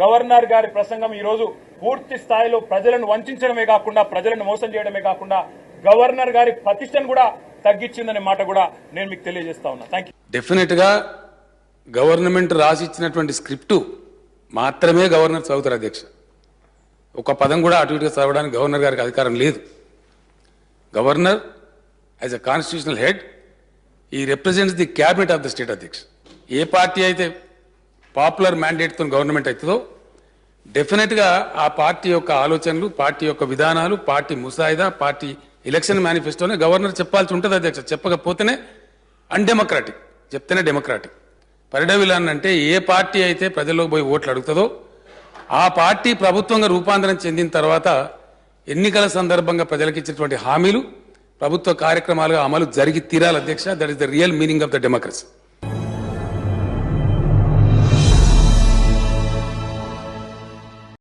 Governor గారి ప్రసంగం ఈరోజు పూర్తి స్థాయిలో ప్రజలను వంచడమే కాకుండా ప్రజలను మోసం చేయడమే కాకుండా గవర్నర్ గారి ప్రతిష్టను కూడా తగ్గించిందనే మాట కూడా నేను మీకు తెలియజేస్తా ఉన్నా. థ్యాంక్ డెఫినెట్గా గవర్నమెంట్ రాసి ఇచ్చినటువంటి స్క్రిప్టు మాత్రమే గవర్నర్ చదువుతారు అధ్యక్ష. ఒక పదం కూడా అటు ఇటుగా చదవడానికి గవర్నర్ గారికి అధికారం లేదు. Governor as a constitutional head ఈ represents the cabinet of the state అధ్యక్ష. ఏ పార్టీ అయితే పాపులర్ మ్యాండేట్తో గవర్నమెంట్ అవుతుందో డెఫినెట్గా ఆ పార్టీ యొక్క ఆలోచనలు పార్టీ యొక్క విధానాలు పార్టీ ముసాయిదా పార్టీ ఎలక్షన్ మేనిఫెస్టోనే గవర్నర్ చెప్పాల్సి ఉంటుంది అధ్యక్ష. చెప్పకపోతేనే అన్డెమోక్రాటిక్. చెప్తేనే డెమోక్రాటిక్. పరిడవిలానంటే ఏ పార్టీ అయితే ప్రజల్లోకి పోయి ఓట్లు అడుగుతుందో ఆ పార్టీ ప్రభుత్వంగా రూపాంతరం చెందిన తర్వాత ఎన్నికల సందర్భంగా ప్రజలకు ఇచ్చినటువంటి హామీలు ప్రభుత్వ కార్యక్రమాలుగా అమలు జరిగి తీరాలి అధ్యక్ష. That is the real meaning of the democracy